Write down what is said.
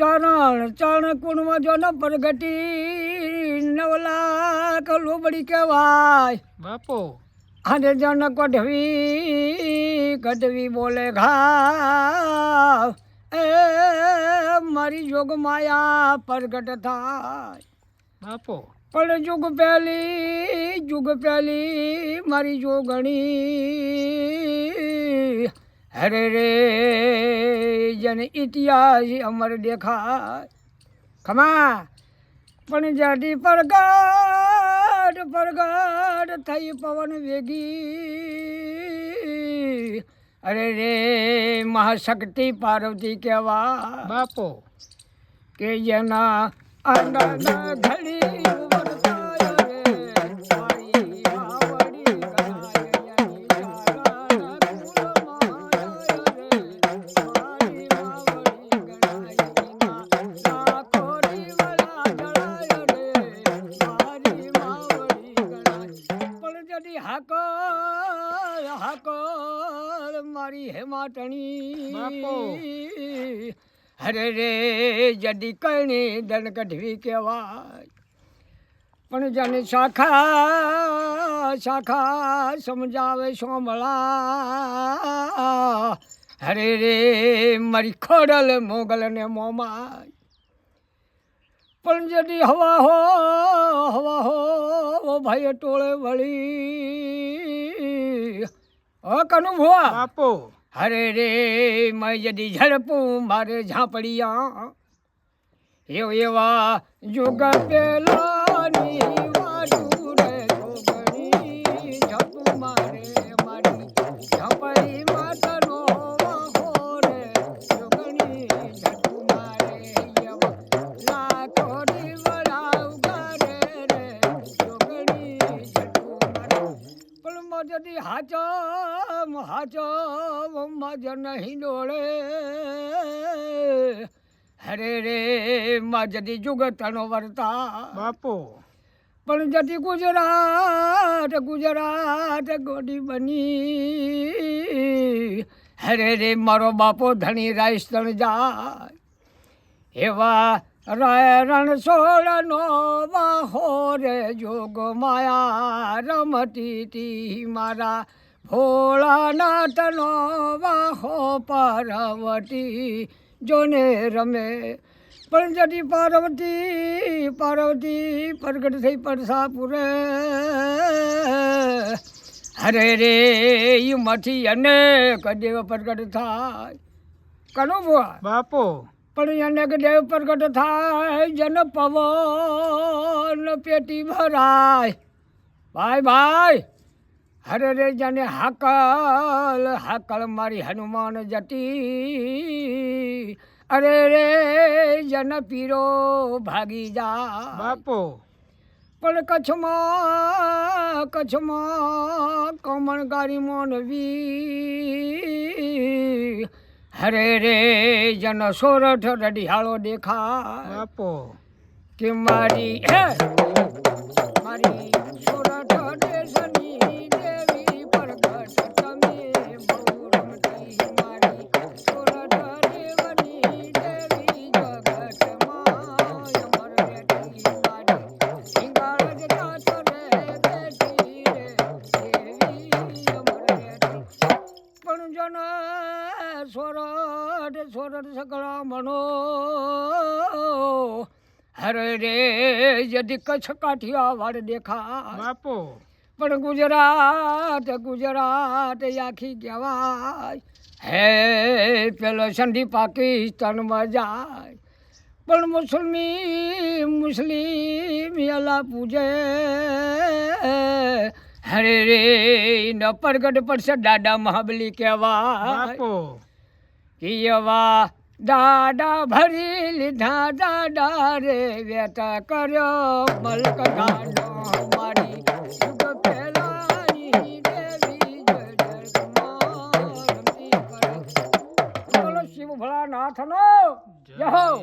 ચરણ ચરણ કુણમાં જો ન પ્રગટી નવલા કલુબડી કહેવાય. બાપો. અને જન કઢવી કઢવી બોલે ઘા. એ મારી જોગ માયા પ્રગટ થાય. બાપો. પણ જુગ પહેલી જુગ પહેલી મારી જોગણી. હરે રે જન ઇતિહાસ અમર દેખાય. ખમા. પણ જાડી પરગાટ પરગાટ થઈ પવન વેગી. અરે રે મહાશક્તિ પાર્વતી કહેવા બાપો. કે જેના આંગણા ઘડી હાકર મારી હેમાટણી. હરે રે જડી કણી દન કઢવી કહેવાય. પણ જાને શાખા શાખા સમજાવે સોમળા હરે રે મારી ખોડલ મોગલ ને મોમાય. પણ જડી હવા હો હવા હો ભાઈ ટોળે વળી. ઓ કનુ ભુવા. બાપો. હરે રે મેં જદી ઝડપું મારે ઝાંપડિયા. એવ એવા જુગ પેલાની મજદી હાચમ હાચમ મજ નહીં ડોળે. હરે રે મજદી જુગતનો વર્તા બાપો. પણ જતી ગુજરાત ગુજરાત ગોડી બની. હરે રે મારો બાપો ધણી રાજસ્થાન જાય. એવા રાય રણ સોળનો વાહો રે જોગ માયા રમતી તી મારા ભોળાનાથનો વાહો પાર્વતી, જોને રમે. પણ જટી પાર્વતી પાર્વતી પ્રગટ થઈ પરસાપુરે હરે રે ઈ મથી અને દેવ પ્રગટ થાય. કનો બુઆ બાપો. પણ દેવ પ્રગટ થાય જન પવન પેટી ભરાય. ભાઈ ભાઈ હરે રે જને હાકલ હાકલ મારી હનુમાન જટી. અરે રે જન પીરો ભાગી જા બાપો. પણ કચ્છમાં કચ્છમાં કમણકારી મોનવી. હરે રે જન સોરઠ રડિયાળો દેખા બાપો. કે મારી મારી સોરઠ દેશની દેવી સોરઠ मनो હરે રે યદિ કચ્છ કાઠિયાવાડ દેખા બાપો. પણ ગુજરાત ગુજરાત આખી કહેવાય. હે પેલો સંધી પાકિસ્તાનમાં જાય. પણ મુસ્લિમ મુસ્લિમ અલા પૂજે. હરે રે ન પરગટ પડશે દાદા મહાબલી કહેવાય. એવા દાડા ભરી લીધા દાડા રે વેતા કર્યો મલક ગાડો મારી. શિવ ભોળાનાથનો. જય